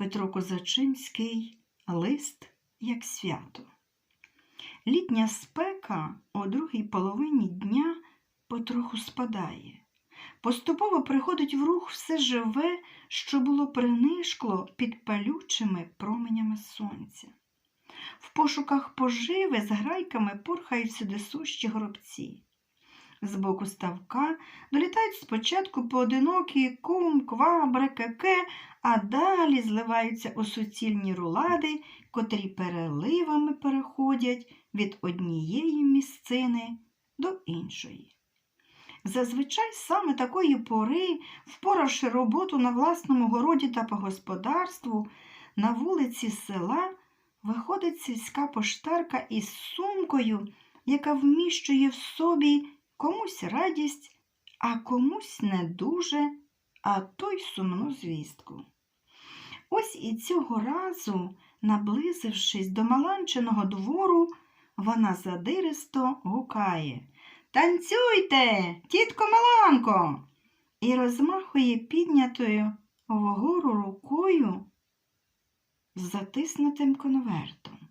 Петро Козачинський Лист як свято. Літня спека у другій половині дня потроху спадає. Поступово приходить в рух все живе, що було принишкло під палючими променями сонця. В пошуках поживи з грайками порхають сюди сущі горобці. З боку ставка долітають спочатку поодинокі кум, ква, брекеке, а далі зливаються у суцільні рулади, котрі переливами переходять від однієї місцини до іншої. Зазвичай саме такої пори, впоравши роботу на власному городі та по господарству, на вулиці села виходить сільська поштарка із сумкою, яка вміщує в собі комусь радість, а комусь не дуже, а то й сумну звістку. Ось і цього разу, наблизившись до маланчиного двору, вона задиристо гукає Танцюйте, тітко Миланко! і розмахує піднятою вгору рукою з затиснутим конвертом.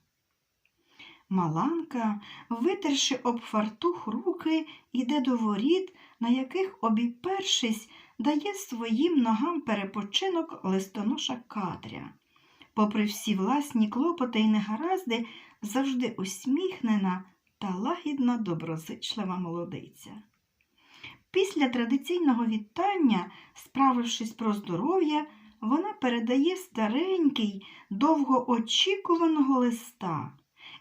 Маланка, витерши об фартух руки, іде до воріт, на яких, обіпершись, дає своїм ногам перепочинок листоноша Катря. Попри всі власні клопоти й негаразди, завжди усміхнена та лагідно доброзичлива молодиця. Після традиційного вітання, справившись про здоров'я, вона передає старенький, довгоочікуваного листа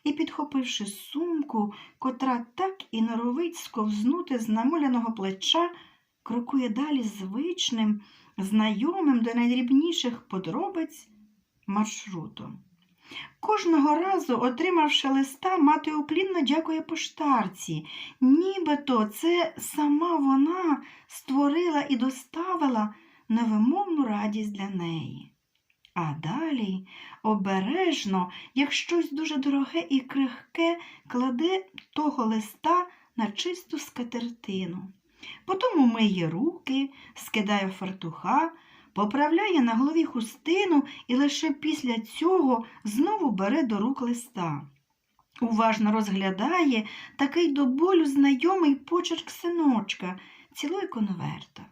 і, підхопивши сумку, котра так і норовить сковзнути з намуляного плеча, крокує далі звичним, знайомим до найдрібніших подробиць маршрутом. Кожного разу, отримавши листа, мати уклінно дякує поштарці, нібито це сама вона створила і доставила невимовну радість для неї. А далі обережно, як щось дуже дороге і крихке, кладе того листа на чисту скатертину. Потім миє руки, скидає фартуха, поправляє на голові хустину і лише після цього знову бере до рук листа. Уважно розглядає такий до болю знайомий почерк синочка, цілої конверта.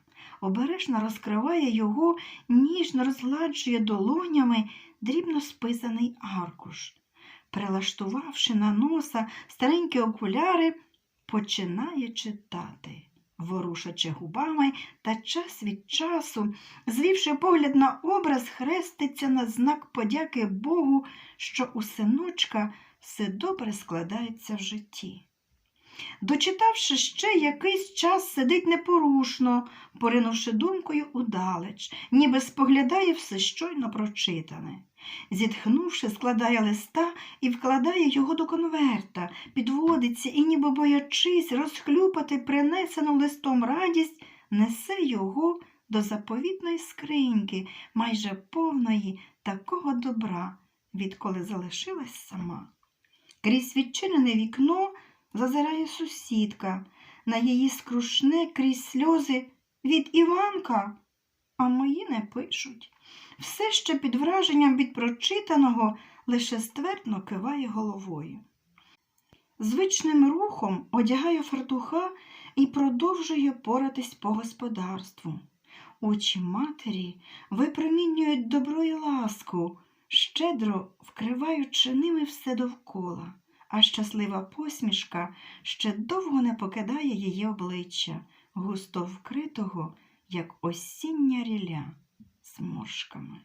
Обережно розкриває його, ніжно розгладжує долонями дрібно списаний аркуш. Прилаштувавши на носа старенькі окуляри, починає читати ворушачи губами та час від часу, звівши погляд на образ, хреститься на знак подяки Богу, що у синочка все добре складається в житті. Дочитавши ще якийсь час, сидить непорушно, поринувши думкою удалеч, ніби споглядає все щойно прочитане. Зітхнувши, складає листа і вкладає його до конверта, підводиться і, ніби боячись, розхлюпати принесену листом радість, несе його до заповітної скриньки, майже повної такого добра, відколи залишилась сама. Крізь відчинене вікно зазирає сусідка, на її скрушне крізь сльози від Іванка, а мої не пишуть. Все ще під враженням від прочитаного лише ствердно киває головою. Звичним рухом одягає фартуха і продовжує поратись по господарству. Очі матері випромінюють добро і ласку, щедро вкриваючи ними все довкола, а щаслива посмішка ще довго не покидає її обличчя, густо вкритого, як осіння ріля, зморшками.